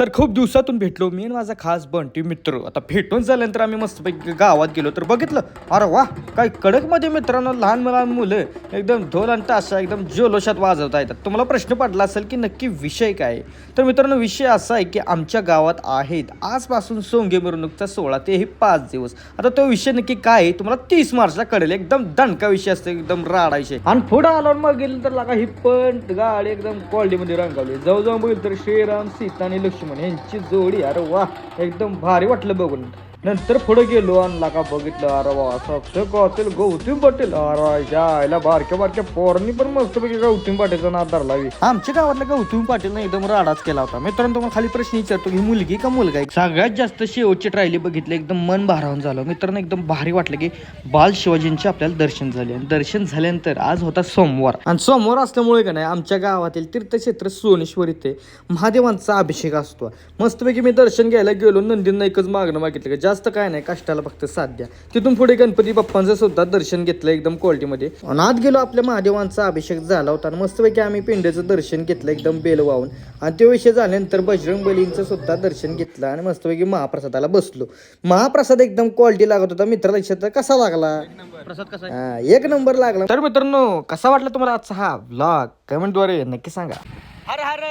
तर खूप दिवसातून भेटलो मी आणि माझा खास बंटी मित्र. आता भेटून झाल्यानंतर आम्ही मस्तपैकी गावात गेलो. तर बघितलं अरे वा काय कडकमध्ये मित्रांनो लहान लहान मुलं एकदम ढोल आणि ताशा एकदम जल्लोषात वाजवता येतात. तुम्हाला प्रश्न पडला असेल की नक्की विषय काय? आहे? तर मित्रांनो विषय असा आहे की आमच्या गावात आहेत. आजपासून सोंगे मिरवणूकचा सोळा ते हे पाच दिवस. आता तो विषय नक्की काय आहे? तुम्हाला तीस मार्चला कळेल. एकदम दणका विषय असतो एकदम राडा विषय. आणि पुढं आलो मग गेलं तर लागा ही पण गाडी एकदम क्वालिटीमध्ये रंगावली. जवळजवळ बघितलं तर श्रीराम सीता आणि लक्ष्मी. म्हणे यांची जोडी अरे वा एकदम भारी वाटलं बघून. नंतर पुढे गेलो आणि लागा बघितलं अरे वा असं असेल गौतम पाटील. अरे यायला बारक्या बारक्या पोरांनी पण मस्तपैकी गौतम पाटीलचा नाद धरला आमच्या गावातल्या गौतम पाटीलनं एकदम राडाच केला होता. मित्रांनो तुम्हाला खाली प्रश्न विचारतो ही मुलगी का मुलगा एक सगळ्यात जास्त शेवटची ट्रायली बघितली एकदम मन भारावून झालं. मित्रांनो एकदम भारी वाटलं की बाल शिवाजींचे आपल्याला दर्शन झाले. आणि दर्शन झाल्यानंतर आज होता सोमवार. आणि सोमवार असल्यामुळे का नाही आमच्या गावातील तीर्थक्षेत्र सोनेश्वर इथे महादेवांचा अभिषेक असतो. मस्तपैकी मी दर्शन घ्यायला गेलो नंदींना एकच मागणं मागितलं का जास्त काय नाही कष्टाला फक्त साध्या तिथून पुढे गणपती बाप्पांचं सुद्धा दर्शन घेतलं एकदम क्वालिटीमध्ये. आणि आत गेलो आपल्या महादेवांचा अभिषेक झाला होता आणि मस्तपैकी आम्ही पिंड्याचं दर्शन घेतलं एकदम बेल वाहून. आणि तो विषय झाल्यानंतर बजरंग बलींचं सुद्धा दर्शन घेतलं आणि मस्तपैकी महाप्रसादाला बसलो. महाप्रसाद एकदम क्वालिटी लागत होता. मित्राला विचारता कसा लागला? प्रसाद कसा एक नंबर लागला. तर मित्रांनो कसा वाटला तुम्हाला आजचा हा ब्लॉग कमेंटद्वारे नक्की सांगा. हर हर!